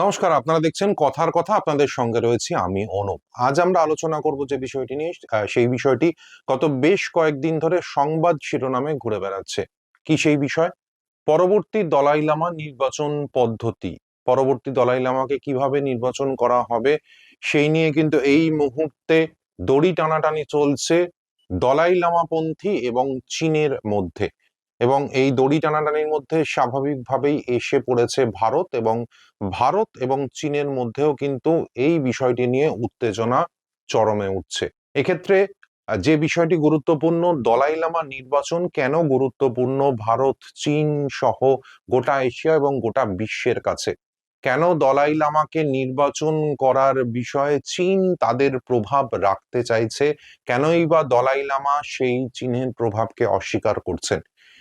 নমস্কার, আপনারা দেখছেন কথার কথা। আপনাদের সঙ্গে রয়েছি আমি অনুপ। আজ আমরা আলোচনা করব যে বিষয়টি নিয়ে সেই বিষয়টি গত বেশ কয়েকদিন ধরে সংবাদ শিরোনামে ঘুরে বেড়াচ্ছে। কি সেই বিষয়? পরবর্তী দলাই লামা নির্বাচন পদ্ধতি। পরবর্তী দলাই লামাকে কীভাবে নির্বাচন করা হবে, সেই নিয়ে কিন্তু এই মুহূর্তে দড়ি টানাটানি চলছে দলাই লামাপন্থী এবং চীনের মধ্যে। এবং এই দড়ি টানাটানির মধ্যে স্বাভাবিকভাবেই এসে পড়েছে ভারত এবং ভারত এবং চীনের মধ্যেও কিন্তু এই বিষয়টি নিয়ে উত্তেজনা চরমে উঠছে। এক্ষেত্রে যে বিষয়টি গুরুত্বপূর্ণ, দলাই লামা নির্বাচন কেন গুরুত্বপূর্ণ? ভারত, চীন সহ গোটা এশিয়া এবং গোটা বিশ্বের কাছে। কেন দলাই লামাকে নির্বাচন করার বিষয়ে চীন তাদের প্রভাব রাখতে চাইছে? কেনই বা দলাই লামা সেই চীনের প্রভাবকে অস্বীকার করছেন?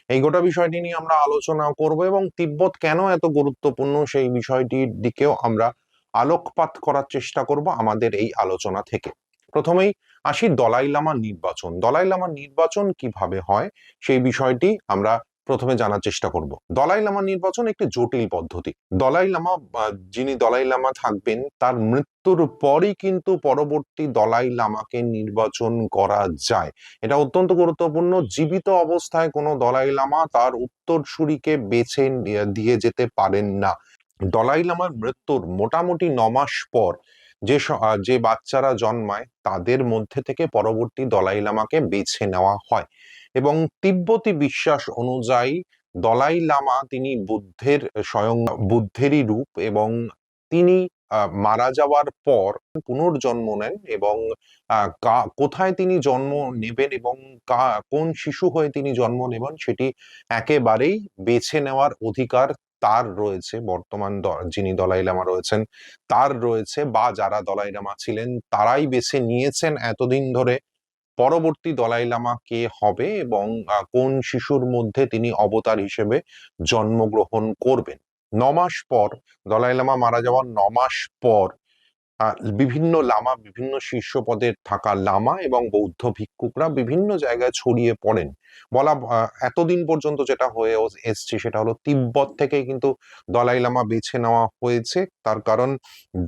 এই গোটা বিষয়টি নিয়ে আমরা আলোচনা করব এবং তিব্বত কেন এত গুরুত্বপূর্ণ সেই বিষয়টির দিকেও আমরা আলোকপাত করার চেষ্টা করব আমাদের এই আলোচনা থেকে। প্রথমেই আসি দলাই লামা নির্বাচন। দলাই লামা নির্বাচন কীভাবে হয় সেই বিষয়টি আমরা প্রথমে জানার চেষ্টা করব। দলাই লামা নির্বাচন একটি জটিল পদ্ধতি। দলাই লামা যিনি দলাই লামা থাকবেন, তার মৃত্যুর পরই কিন্তু পরবর্তী দলাই লামাকে নির্বাচন করা যায়। এটা অত্যন্ত গুরুত্বপূর্ণ। জীবিত অবস্থায় কোনো দলাই লামা তার উত্তরসূরিকে বেছে দিয়ে যেতে পারেন না। দলাই লামার মৃত্যুর মোটামুটি ন মাস পর যে যে বাচ্চারা জন্মায়, তাদের মধ্যে থেকে পরবর্তী দলাই লামাকে বেছে নেওয়া হয়। এবং তিব্বতী বিশ্বাস অনুযায়ী দলাই লামা তিনি বুদ্ধের স্বয়ং বুদ্ধেরই রূপ এবং তিনি মারা যাওয়ার পর পুনর্জন্ম নেন এবং কোথায় তিনি জন্ম নেবেন এবং কোন শিশু হয়ে তিনি জন্ম নেবেন সেটি একেবারেই বেছে নেওয়ার অধিকার তার রয়েছে। বর্তমান যিনি দলাই লামা রয়েছেন, তার রয়েছে বা যারা দলাই লামা ছিলেন তারাই বেছে নিয়েছেন এতদিন ধরে। পরবর্তী দলাই লামা কে হবে এবং কোন শিশুর মধ্যে তিনি অবতার হিসেবে জন্মগ্রহণ করবেন? ন মাস পর, দলাই লামা মারা যাওয়ার ন মাস পর বিভিন্ন লামা, বিভিন্ন শীর্ষ পদের থাকা লামা এবং বৌদ্ধ ভিক্ষুকরা বিভিন্ন জায়গায় ছড়িয়ে পড়েন। বলা এতদিন পর্যন্ত যেটা হয়ে এসছে সেটা হলো তিব্বত থেকে কিন্তু দলাই লামা বেছে নেওয়া হয়েছে। তার কারণ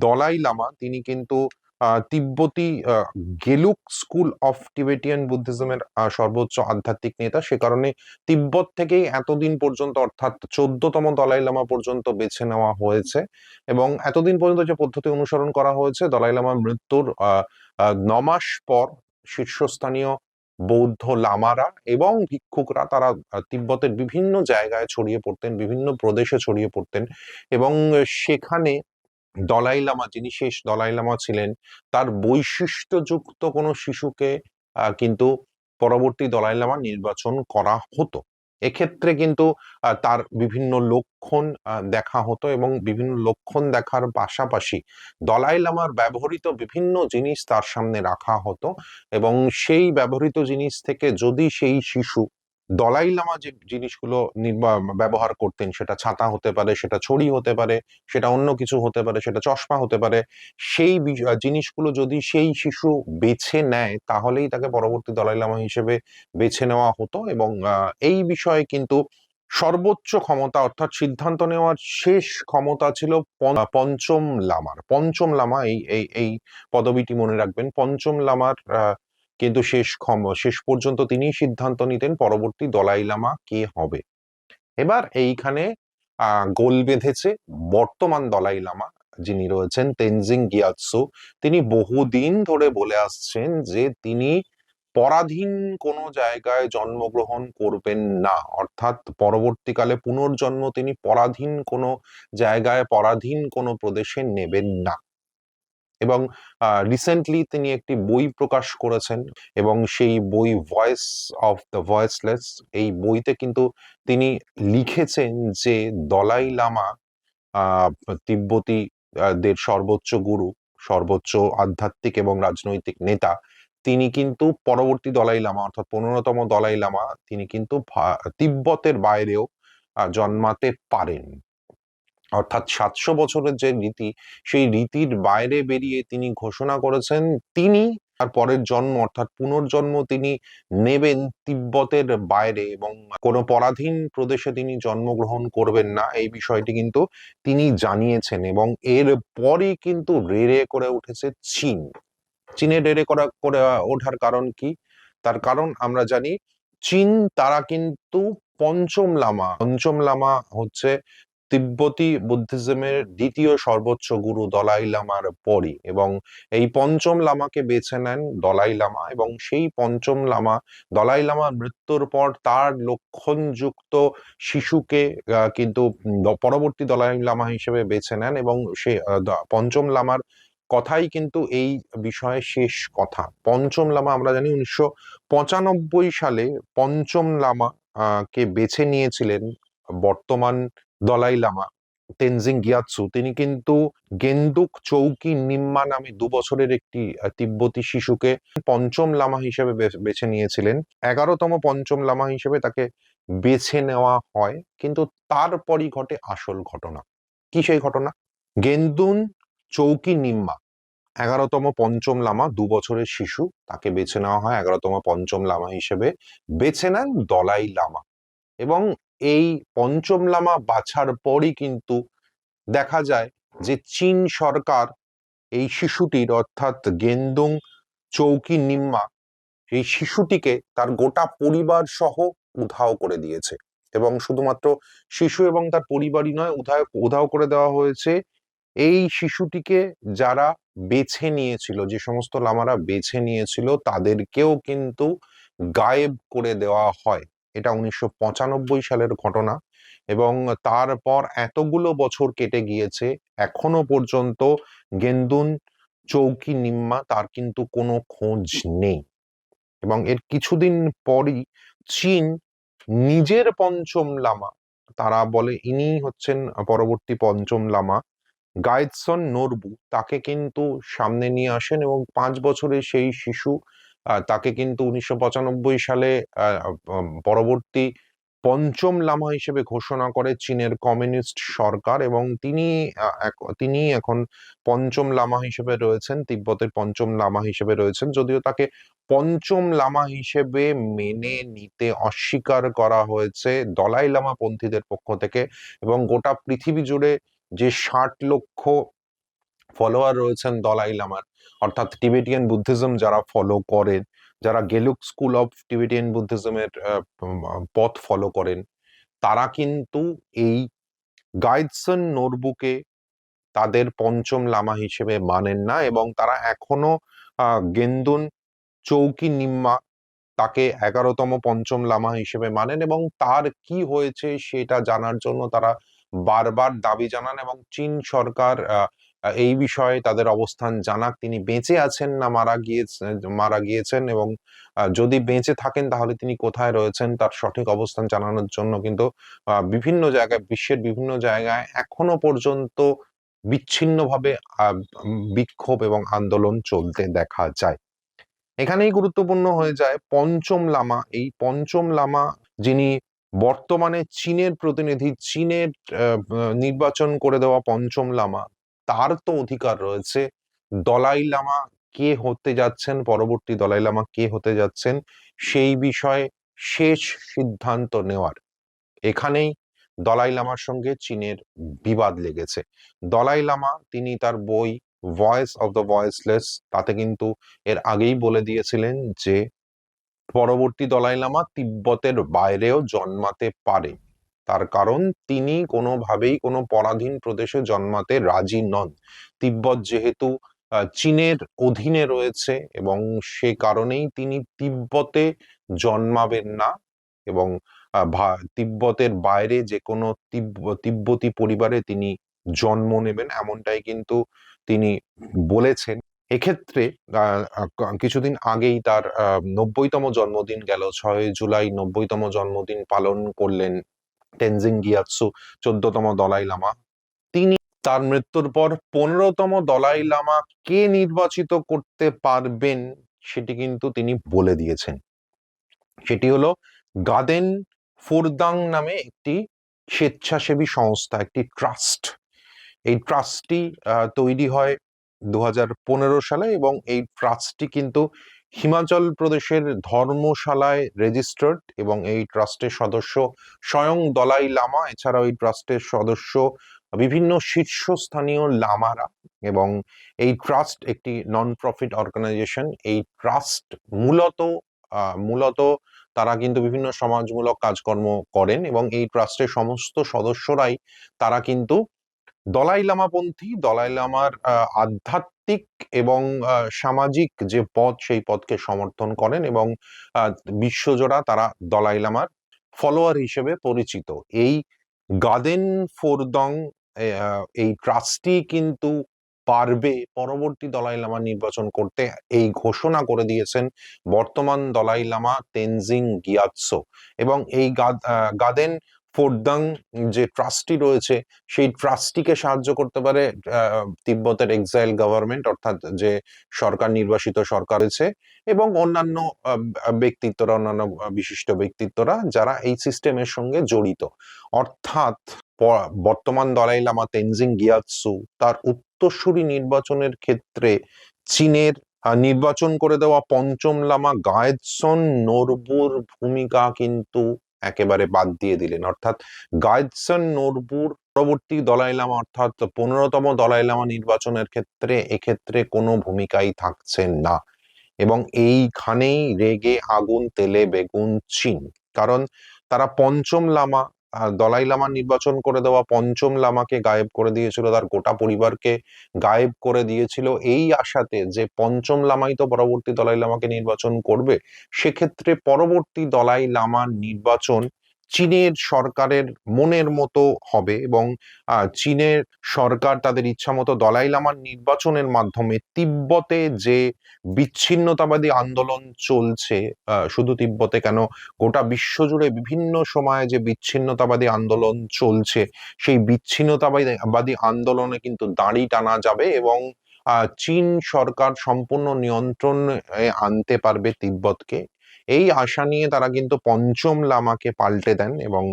দলাই লামা, তিনি কিন্তু তিব্বতী গেলুক স্কুল অফ টিবেটিয়ান বুদ্ধিজমের সর্বোচ্চ আধ্যাত্মিক নেতা। সে কারণে তিব্বত থেকেই এতদিন পর্যন্ত অর্থাৎ চোদ্দতম দলাই লামা পর্যন্ত বেছে নেওয়া হয়েছে এবং এতদিন পর্যন্ত যে পদ্ধতি অনুসরণ করা হয়েছে দলাই লামার মৃত্যুর আহ, আহ, ন মাস পর শীর্ষস্থানীয় বৌদ্ধ লামারা এবং ভিক্ষুকরা তারা তিব্বতের বিভিন্ন জায়গায় ছড়িয়ে পড়তেন বিভিন্ন প্রদেশে ছড়িয়ে পড়তেন এবং সেখানে দলাই লামা যিনি শেষ দলাই লামা ছিলেন, তার বৈশিষ্ট্যযুক্ত কোনো শিশুকে কিন্তু পরবর্তী দলাই লামা নির্বাচন করা হতো। এক্ষেত্রে কিন্তু তার বিভিন্ন লক্ষণ দেখা হতো এবং বিভিন্ন লক্ষণ দেখার পাশাপাশি দলাই লামার ব্যবহৃত বিভিন্ন জিনিস তার সামনে রাখা হতো এবং সেই ব্যবহৃত জিনিস থেকে যদি সেই শিশু দলাই লামা যে জিনিসগুলো ব্যবহার করতেন, সেটা ছাতা হতে পারে, সেটা ছড়ি হতে পারে, সেটা অন্য কিছু হতে পারে, সেটা চশমা হতে পারে, সেই জিনিসগুলো যদি সেই শিশু বেছে নেয়, তাহলেই তাকে পরবর্তী দলাই লামা হিসেবে বেছে নেওয়া হতো এবং এই বিষয়ে কিন্তু সর্বোচ্চ ক্ষমতা অর্থাৎ সিদ্ধান্ত নেওয়ার শেষ ক্ষমতা ছিল পঞ্চম লামার। পঞ্চম লামা এই এই পদবিটি মনে রাখবেন। পঞ্চম লামার কিন্তু শেষ ক্ষম, শেষ পর্যন্ত তিনিই সিদ্ধান্ত নিতেন পরবর্তী দলাই লামা কে হবে। এবার এইখানে গোল বেঁধেছে বর্তমান দলাই লামা যিনি রয়েছেন তেনজিং গিয়াৎসু। তিনি বহুদিন ধরে বলে আসছেন যে তিনি পরাধীন কোনো জায়গায় জন্মগ্রহণ করবেন না। অর্থাৎ পরবর্তীকালে পুনর্জন্ম তিনি পরাধীন কোনো জায়গায়, পরাধীন কোনো প্রদেশে নেবেন না। এবং রিসেন্টলি তিনি একটি বই প্রকাশ করেছেন এবং সেই বই ভয়েস অফ দ্য ভয়েসলেস এই বইতে কিন্তু তিনি লিখেছেন যে দলাই লামা তিব্বতী দের সর্বোচ্চ গুরু, সর্বোচ্চ আধ্যাত্মিক এবং রাজনৈতিক নেতা, তিনি কিন্তু পরবর্তী দলাই লামা, অর্থাৎ পনেরোতম দলাই লামা, তিনি কিন্তু তিব্বতের বাইরেও জন্মাতে পারেন। অর্থাৎ সাতশো বছরের যে রীতি, সেই রীতির বাইরে বেরিয়ে তিনি ঘোষণা করেছেন, তিনি তার পরের জন্ম, অর্থাৎ পুনর্জন্ম তিনি নেবেন তিব্বতের বাইরে এবং কোনো পরাধীন প্রদেশে তিনি জন্মগ্রহণ করবেন না, এই বিষয়টি কিন্তু তিনি জানিয়েছেন এবং এর পরই কিন্তু রেড়ে করে উঠেছে চীন। চীনে রেড়ে করা, করে ওঠার কারণ কি? তার কারণ আমরা জানি, চীন তারা কিন্তু পঞ্চম লামা পঞ্চম লামা হচ্ছে তিব্বতী বুদ্ধিজমের দ্বিতীয় সর্বোচ্চ গুরু দলাই লামার পরই এবং এই পঞ্চম লামাকে বেছে নেন দলাই লামা এবং সেই পঞ্চম লামা দলাই লামার মৃত্যুর পর তার লক্ষণযুক্ত শিশুকে কিন্তু পরবর্তী দলাই লামা হিসেবে বেছে নেন এবং সে পঞ্চম লামার কথাই কিন্তু এই বিষয়ে শেষ কথা। পঞ্চম লামা আমরা জানি উনিশশো পঁচানব্বই সালে পঞ্চম লামা কে বেছে নিয়েছিলেন বর্তমান দলাই লামা, তেনজিং গিয়াৎসু, তিনি কিন্তু গেন্দুক চৌকি নিম্মা নামে দু বছরের একটি তিব্বতী শিশুকে পঞ্চম লামা হিসেবে বেছে নিয়েছিলেন। এগারোতম পঞ্চম লামা হিসেবে তাকে বেছে নেওয়া হয়, কিন্তু তারপরই ঘটে আসল ঘটনা। কি সেই ঘটনা? গেন্দুন চৌকি নিম্মা, এগারোতম পঞ্চম লামা দু বছরের শিশু, তাকে বেছে নেওয়া হয় এগারোতম পঞ্চম লামা হিসেবে। বেছে নেন দলাই লামা। এবং এই পঞ্চম লামা বাছার পরই কিন্তু দেখা যায় যে চীন সরকার এই শিশুটির অর্থাৎ গেন্দুং চৌকি নিম্মা এই শিশুটিকে তার গোটা পরিবার সহ উধাও করে দিয়েছে। এবং শুধুমাত্র শিশু এবং তার পরিবারই নয়, উধাও উধাও করে দেওয়া হয়েছে। এই শিশুটিকে যারা বেছে নিয়েছিল, যে সমস্ত লামারা বেছে নিয়েছিল, তাদেরকেও কিন্তু গায়েব করে দেওয়া হয়। এটা উনিশশো পঁচানব্বই সালের ঘটনা এবং তারপর এতগুলো বছর কেটে গিয়েছে, এখনও পর্যন্ত গেন্দুন, চৌকি, নিম্মা তার কিন্তু কোনো খোঁজ নেই। এবং এর কিছুদিন পরই চীন নিজের পঞ্চম লামা, তারা বলে ইনি হচ্ছেন পরবর্তী পঞ্চম লামা গাইডসন নরবু, তাকে কিন্তু সামনে নিয়ে আসেন এবং পাঁচ বছরের সেই শিশু তাকে কিন্তু উনিশশো পঁচানব্বই সালে পরবর্তী পঞ্চম লামা হিসেবে ঘোষণা করে চীনের কমিউনিস্ট সরকার এবং তিনি তিনি এখন পঞ্চম লামা হিসেবে রয়েছেন, তিব্বতের পঞ্চম লামা হিসেবে রয়েছেন। যদিও তাকে পঞ্চম লামা হিসেবে মেনে নিতে অস্বীকার করা হয়েছে দলাই লামা পন্থীদের পক্ষ থেকে এবং গোটা পৃথিবী জুড়ে যে ষাট লক্ষ ফলোয়ার রয়েছেন দলাই লামার। অর্থাৎ টিবেটিয়ান বুদ্ধিজম যারা ফলো করেন যারা গেলুক স্কুল অফ টিবেটিয়ান বুদ্ধিজমের পথ ফলো করেন তারা কিন্তু এই গাইডসন নোরবুকে তাদের পঞ্চম লামা হিসেবে মানেন না এবং তারা এখনও গেন্দুন চৌকি নিম্মা তাকে এগারোতম পঞ্চম লামা হিসেবে মানেন এবং তার কি হয়েছে সেটা জানার জন্য তারা বারবার দাবি জানান এবং চীন সরকার আহ, এই বিষয়ে তাদের অবস্থান জানাক। তিনি বেঁচে আছেন না মারা গিয়েছেন মারা গিয়েছেন এবং যদি বেঁচে থাকেন তাহলে তিনি কোথায় রয়েছেন তার সঠিক অবস্থান জানানোর জন্য কিন্তু বিভিন্ন জায়গায়, বিশ্বের বিভিন্ন জায়গায় এখনও পর্যন্ত বিচ্ছিন্নভাবে বিক্ষোভ এবং আন্দোলন চলতে দেখা যায়। এখানেই গুরুত্বপূর্ণ হয়ে যায় পঞ্চম লামা। এই পঞ্চম লামা যিনি বর্তমানে চীনের প্রতিনিধি, চীনের নির্বাচন করে দেওয়া পঞ্চম লামা তার তো অধিকার রয়েছে। দলাই লামা কে হতে যাচ্ছেন? পরবর্তী দলাই লামা কে হতে যাচ্ছেন? সেই বিষয়ে শেষ সিদ্ধান্ত নেওয়ার। এখানেই দলাই লামার সঙ্গে চীনের বিবাদ লেগেছে। দলাই লামা, তিনি তার বই ভয়েস অফ দ্য ভয়েসলেস তাতে কিন্তু এর আগেই বলে দিয়েছিলেন যে, পরবর্তী দলাই লামা তিব্বতের বাইরেও জন্মাতে পারে। তার কারণ তিনি কোনোভাবেই কোনো পরাধীন প্রদেশে জন্মাতে রাজি নন। তিব্বত যেহেতু চীনের অধীনে রয়েছে এবং সে কারণেই তিনি তিব্বতে জন্মাবেন না এবং তিব্বতের বাইরে যে কোনো তিব্ব- তিব্বতী পরিবারে তিনি জন্ম নেবেন এমনটাই কিন্তু তিনি বলেছেন। এক্ষেত্রে কিছুদিন আগেই তার নব্বইতম জন্মদিন গেল। ছয় জুলাই নব্বইতম জন্মদিন পালন করলেন টেনজিং গিয়াৎসু চোদ্দতম দলাই লামা। তিনি তার মৃত্যুর পর পনেরোতম দলাই লামা কে নির্বাচিত করতে পারবেন সেটি কিন্তু তিনি বলে দিয়েছেন। সেটি হলো গাদেন ফুরদাং নামে একটি স্বেচ্ছাসেবী সংস্থা, একটি ট্রাস্ট। এই ট্রাস্টটি তৈরি হয় দু হাজার পনেরো সালে এবং এই ট্রাস্টটি কিন্তু হিমাচল প্রদেশের ধর্মশালায় রেজিস্টার্ড এবং এই ট্রাস্টের সদস্য স্বয়ং দলাই লামা এছাড়াও এই ট্রাস্টের সদস্য বিভিন্ন শীর্ষস্থানীয় লামারা এবং এই ট্রাস্ট একটি নন প্রফিট অর্গানাইজেশন এই ট্রাস্ট মূলত মূলত তারা কিন্তু বিভিন্ন সমাজমূলক কাজকর্ম করেন এবং এই ট্রাস্টের সমস্ত সদস্যরাই তারা কিন্তু দলাই লামাপন্থী দলাই লামার আহ, আধ্যাত্মিক এবং সামাজিক যে পথ সেই পথকে সমর্থন করেন এবং বিশ্বজোড়া তারা দলাই লামার ফলোয়ার হিসেবে পরিচিত। এই গাদেন ফোরদং এই ট্রাস্টি কিন্তু পারবে পরবর্তী দলাই লামা নির্বাচন করতে এই ঘোষণা করে দিয়েছেন বর্তমান দলাই লামা তেনজিং গিয়াৎসো এবং এই গাদেন ফোরদাং যে ট্রাস্টি রয়েছে, সেই ট্রাস্টিকে সাহায্য করতে পারে তিব্বতের এক্সাইল গভর্নমেন্ট অর্থাৎ যে সরকার, নির্বাসিত সরকার আছে এবং অন্যান্য ব্যক্তিত্বরা, অন্যান্য বিশিষ্ট ব্যক্তিত্বরা যারা এই সিস্টেমের সঙ্গে জড়িত। অর্থাৎ বর্তমান দলাই লামা তেনজিং গিয়াৎসু তার উত্তরসূরি নির্বাচনের ক্ষেত্রে চীনের নির্বাচন করে দেওয়া পঞ্চম লামা গায়েৎসন নোরবুর ভূমিকা কিন্তু একেবারে বাদ দিয়ে দিলেন। অর্থাৎ গায়দসন নোরবুর পরবর্তী দলাই লামা অর্থাৎ পনেরোতম দলাই লামা নির্বাচনের ক্ষেত্রে এক্ষেত্রে কোনো ভূমিকাই থাকছেন না। এবং এইখানেই রেগে আগুন তেলে বেগুন চিন কারণ তারা পঞ্চম লামা আহ, দলাই লামা নির্বাচন করে দেওয়া পঞ্চম লামাকে গায়েব করে দিয়েছিল তার গোটা পরিবারকে গায়েব করে দিয়েছিল এই আশাতে যে পঞ্চম লামাই তো পরবর্তী দলাই লামাকে নির্বাচন করবে। সেক্ষেত্রে পরবর্তী দলাই লামা নির্বাচন চীনের সরকারের মনের মতো হবে এবং চীনের সরকার তাদের ইচ্ছা মতো দলাই লামার নির্বাচনের মাধ্যমে তিব্বতে যে বিচ্ছিন্নতাবাদী আন্দোলন চলছে শুধু তিব্বতে কেন, গোটা বিশ্বজুড়ে বিভিন্ন সময়ে যে বিচ্ছিন্নতাবাদী আন্দোলন চলছে, সেই বিচ্ছিন্নতাবাদী আন্দোলনে কিন্তু দাঁড়ি টানা যাবে এবং চীন সরকার সম্পূর্ণ নিয়ন্ত্রণ আনতে পারবে তিব্বতকে। এই আশা নিয়ে তারা কিন্তু পঞ্চম লামাকে পাল্টে দেন এবং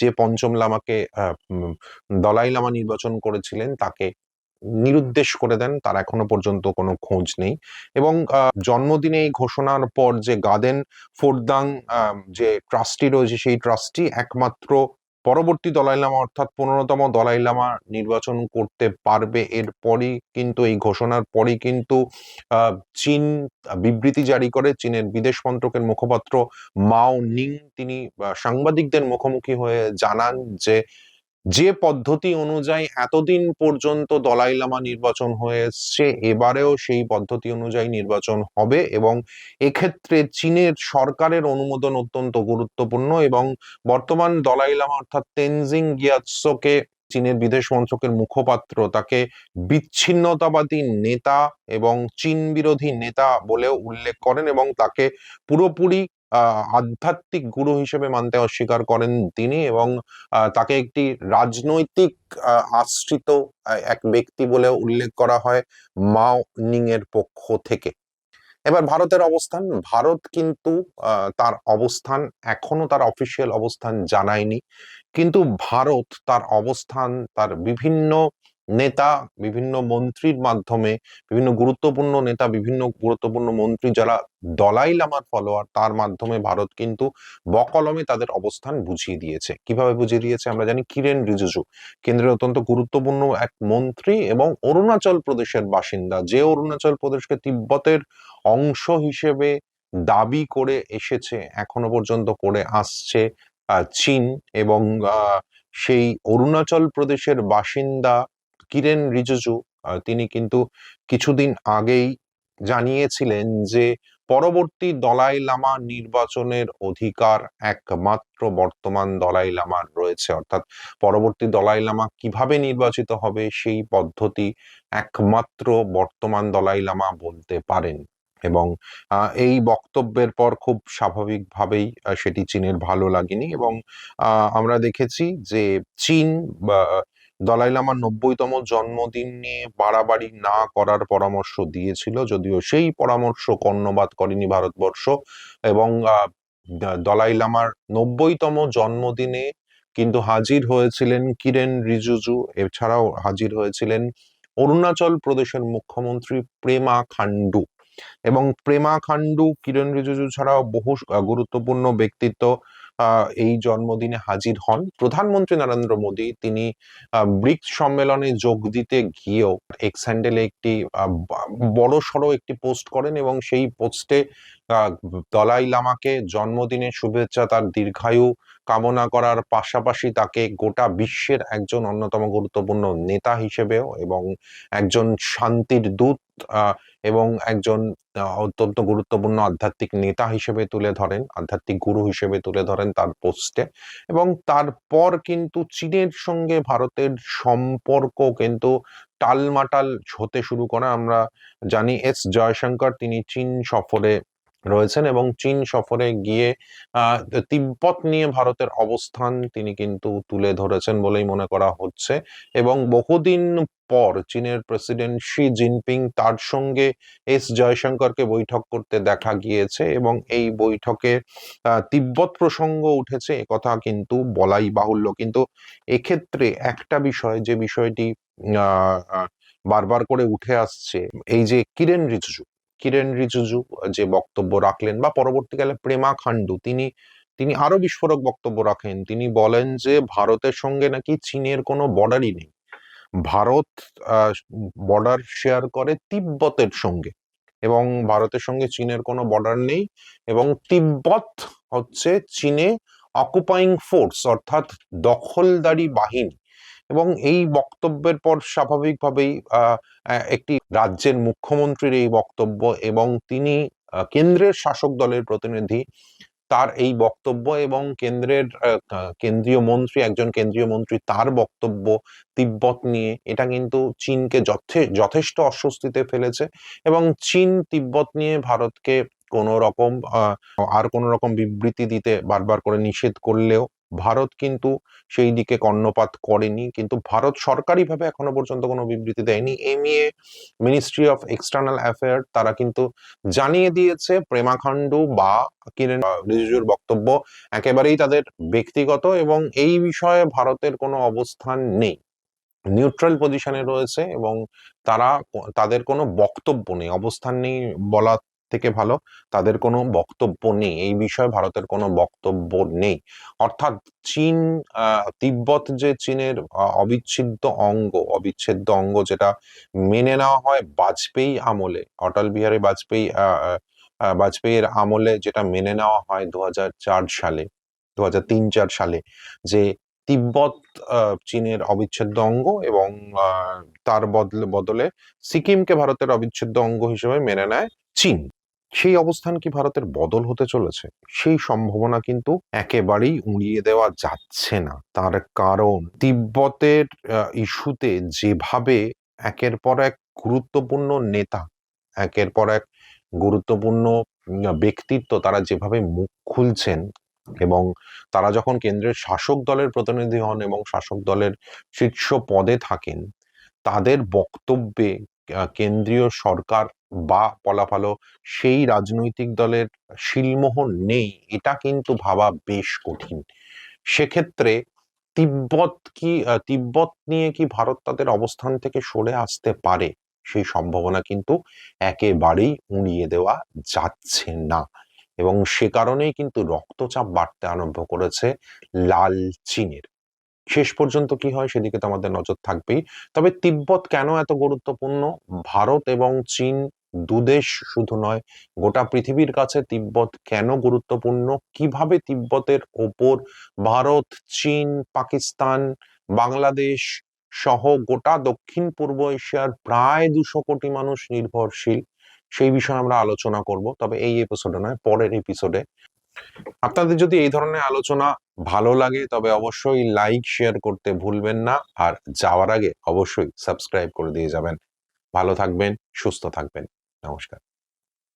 যে পঞ্চম লামাকে দলাই লামা নির্বাচন করেছিলেন তাকে নিরুদ্দেশ করে দেন। তার এখনও পর্যন্ত কোনো খোঁজ নেই এবং জন্মদিনে এই ঘোষণার পর যে গাদেন ফোরদাং যে ট্রাস্টি রয়েছে সেই ট্রাস্টি একমাত্র পরবর্তী দলাই লামা অর্থাৎ পনেরোতম দলাই লামা নির্বাচন করতে পারবে। এরপরই কিন্তু, এই ঘোষণার পরই কিন্তু চীন বিবৃতি জারি করে। চীনের বিদেশ মন্ত্রকের মুখপাত্র মাও নিং, তিনি সাংবাদিকদের মুখোমুখি হয়ে জানান যে যে পদ্ধতি অনুযায়ী এতদিন পর্যন্ত দলাই লামা নির্বাচন হয়ে এসছে এবারেও সেই পদ্ধতি অনুযায়ী নির্বাচন হবে এবং এক্ষেত্রে চীনের সরকারের অনুমোদন অত্যন্ত গুরুত্বপূর্ণ এবং বর্তমান দলাই লামা অর্থাৎ তেনজিং গিয়াৎসোকে, চীনের বিদেশ মন্ত্রকের মুখপাত্র, তাকে বিচ্ছিন্নতাবাদী নেতা এবং চীন বিরোধী নেতা বলেও উল্লেখ করেন এবং তাকে পুরোপুরি আধ্যাত্মিক গুরু হিসেবে মানতে অস্বীকার করেন তিনি এবং তাকে একটি রাজনৈতিক আশ্রিত এক ব্যক্তি বলে উল্লেখ করা হয় মাও নিং এর পক্ষ থেকে। এবার ভারতের অবস্থান, ভারত কিন্তু তার অবস্থান এখনও তার অফিসিয়াল অবস্থান জানায়নি। কিন্তু ভারত তার অবস্থান, তার বিভিন্ন নেতা, বিভিন্ন মন্ত্রীর মাধ্যমে, বিভিন্ন গুরুত্বপূর্ণ নেতা, বিভিন্ন গুরুত্বপূর্ণ মন্ত্রী যারা দলাই লামার ফলোয়ার তার মাধ্যমে ভারত কিন্তু বকলমে তাদের অবস্থান বুঝিয়ে দিয়েছে। কীভাবে বুঝিয়ে দিয়েছে আমরা জানি, কিরেন রিজিজু কেন্দ্রের অত্যন্ত গুরুত্বপূর্ণ এক মন্ত্রী এবং অরুণাচল প্রদেশের বাসিন্দা। যে অরুণাচল প্রদেশকে তিব্বতের অংশ হিসেবে দাবি করে এসেছে, এখনও পর্যন্ত করে আসছে চীন এবং সেই অরুণাচল প্রদেশের বাসিন্দা কিরেন রিজিজু তিনি কিন্তু কিছুদিন আগেই জানিয়েছিলেন যে পরবর্তী দলাই লামা নির্বাচনের অধিকার একমাত্র বর্তমান দলাই লামার রয়েছে। অর্থাৎ পরবর্তী দলাই লামা কীভাবে নির্বাচিত হবে সেই পদ্ধতি একমাত্র বর্তমান দলাই লামা বলতে পারেন। এবং এই বক্তব্যের পর খুব স্বাভাবিকভাবেই সেটি চীনের ভালো লাগেনি। এবং আমরা দেখেছি যে চীন দলাই লামার নব্বইতম জন্মদিন নিয়ে বাড়াবাড়ি না করার পরামর্শ দিয়েছিল, যদিও সেই পরামর্শ কর্ণপাত করেনি ভারতবর্ষ এবং দলাই লামার নব্বইতম জন্মদিনে কিন্তু হাজির হয়েছিলেন কিরেন রিজুজু, এছাড়াও হাজির হয়েছিলেন অরুণাচল প্রদেশের মুখ্যমন্ত্রী প্রেমা খান্ডু এবং প্রেমা খান্ডু কিরণ রিজিজু ছাড়াও বহু গুরুত্বপূর্ণ ব্যক্তিত্ব এই জন্মদিনে হাজির হন। প্রধানমন্ত্রী নরেন্দ্র মোদী, তিনি ব্রিক্স সম্মেলনে যোগ দিতে গিয়েও এক্স হ্যান্ডেলে একটি বড় সড়ো একটি পোস্ট করেন এবং সেই পোস্টে দলাই লামাকে জন্মদিনের শুভেচ্ছা, তার দীর্ঘায়ু কামনা করার পাশাপাশি তাকে গোটা বিশ্বের একজন অন্যতম গুরুত্বপূর্ণ নেতা হিসেবেও এবং একজন শান্তির দূত এবং একজন অত্যন্ত গুরুত্বপূর্ণ আধ্যাত্মিক নেতা হিসেবে তুলে ধরেন, আধ্যাত্মিক গুরু হিসেবে তুলে ধরেন তার পোস্টে। এবং তারপর কিন্তু চীনের সঙ্গে ভারতের সম্পর্ক কিন্তু টালমাটাল হতে শুরু করে। আমরা জানি এস জয়শঙ্কর, তিনি চীন সফরে রয়েছেন এবং চীন সফরে গিয়ে তিব্বত নিয়ে ভারতের অবস্থান তিনি কিন্তু তুলে ধরেছেন বলেই মনে করা হচ্ছে এবং বহুদিন পর চীনের প্রেসিডেন্ট শি জিনপিং তার সঙ্গে এস জয়শঙ্করকে বৈঠক করতে দেখা গিয়েছে এবং এই বৈঠকে তিব্বত প্রসঙ্গ উঠেছে একথা কিন্তু বলাই বাহুল্য। কিন্তু এক্ষেত্রে একটা বিষয়, যে বিষয়টি বারবার করে উঠে আসছে, এই যে কিরেন রিজিজু কিরেন রিজিজু যে বক্তব্য রাখলেন বা পরবর্তীকালে প্রেমা খান্ডু তিনি তিনি আরও বিস্ফোরক বক্তব্য রাখেন। তিনি বলেন যে, ভারতের সঙ্গে নাকি চীনের কোনো বর্ডারই নেই। ভারত বর্ডার শেয়ার করে তিব্বতের সঙ্গে এবং ভারতের সঙ্গে চীনের কোনো বর্ডার নেই এবং তিব্বত হচ্ছে চীনে অকুপাইং ফোর্স অর্থাৎ দখলদারি বাহিনী। এবং এই বক্তব্যের পর স্বাভাবিকভাবেই একটি রাজ্যের মুখ্যমন্ত্রীর এই বক্তব্য এবং তিনি কেন্দ্রের শাসক দলের প্রতিনিধি তার এই বক্তব্য এবং কেন্দ্রের কেন্দ্রীয় মন্ত্রী, একজন কেন্দ্রীয় মন্ত্রী তার বক্তব্য তিব্বত নিয়ে, এটা কিন্তু চীনকে যথে- যথেষ্ট অস্বস্তিতে ফেলেছে এবং চীন তিব্বত নিয়ে ভারতকে কোনো রকম আর কোনো রকম বিবৃতি দিতে বারবার করে নিষেধ করলেও ভারত কিন্তু সেই দিকে কর্ণপাত করেনি। কিন্তু ভারত সরকারিভাবে এখনও পর্যন্ত কোনো বিবৃতি দেয়নি। এ নিয়ে মিনিস্ট্রি অফ এক্সটার্নাল অ্যাফেয়ার তারা কিন্তু জানিয়ে দিয়েছে প্রেমাখণ্ড বা কিরেন রিজিজুর বক্তব্য একেবারেই তাদের ব্যক্তিগত এবং এই বিষয়ে ভারতের কোনো অবস্থান নেই। নিউট্রাল পজিশনে রয়েছে এবং তারা তাদের কোনো বক্তব্য নেই, অবস্থান নেই বলা থেকে ভালো। তাদের কোনো বক্তব্য নেই। এই বিষয়ে ভারতের কোনো বক্তব্য নেই। অর্থাৎ চীন তিব্বত যে চীনের অবিচ্ছেদ্য অঙ্গ অবিচ্ছেদ্য অঙ্গ যেটা মেনে নেওয়া হয় বাজপেয়ী আমলে, অটল বিহারী বাজপেয়ী বাজপেয়ীর আমলে যেটা মেনে নেওয়া হয় দু হাজার সালে দু চার সালে যে তিব্বত চীনের অবিচ্ছেদ্য অঙ্গ এবং তার বদলে বদলে সিকিমকে ভারতের অবিচ্ছেদ্য অঙ্গ হিসেবে মেনে নেয় চীন। সেই অবস্থান কি ভারতের বদল হতে চলেছে? সেই সম্ভাবনা কিন্তু একেবারেই উড়িয়ে দেওয়া যাচ্ছে না। তার কারণ তিব্বতের ইস্যুতে যেভাবে একের পর এক গুরুত্বপূর্ণ নেতা, একের পর এক গুরুত্বপূর্ণ ব্যক্তিত্ব তারা যেভাবে মুখ খুলছেন এবং তারা যখন কেন্দ্রের শাসক দলের প্রতিনিধি হন এবং শাসক দলের শীর্ষ পদে থাকেন, তাদের বক্তব্যে কেন্দ্রীয় সরকার বা ভালো সেই রাজনৈতিক দলের শিলমোহর নেই। এটা কিন্তু ভাবা বেশ কঠিন। সেক্ষেত্রে তিব্বত কি তিব্বত নিয়ে কি ভারত তাদের অবস্থান থেকে সরে আসতে পারে, সেই সম্ভাবনা কিন্তু একেবারেই উড়িয়ে দেওয়া যাচ্ছে না। এবং সে কারণেই কিন্তু রক্তচাপ বাড়তে আরম্ভ করেছে লাল চীনের। শেষ পর্যন্ত কি হয় সেদিকে তো আমাদের নজর থাকবেই। তবে তিব্বত কেন এত গুরুত্বপূর্ণ? ভারত এবং চীন দুদেশ শুধু নয়, গোটা পৃথিবীর কাছে তিব্বত কেন গুরুত্বপূর্ণ? কীভাবে তিব্বতের ওপর ভারত, চীন, পাকিস্তান, বাংলাদেশ সহ গোটা দক্ষিণ পূর্ব এশিয়ার প্রায় দুশো কোটি মানুষ নির্ভরশীল? সেই বিষয়ে আমরা আলোচনা করব, তবে এই এপিসোডে নয়, পরের এপিসোডে আপনাদের যদি এই ধরনের আলোচনা ভালো লাগে, তবে অবশ্যই লাইক শেয়ার করতে ভুলবেন না, আর যাওয়ার আগে অবশ্যই সাবস্ক্রাইব করে দিয়ে যাবেন। ভালো থাকবেন, সুস্থ থাকবেন। নমস্কার।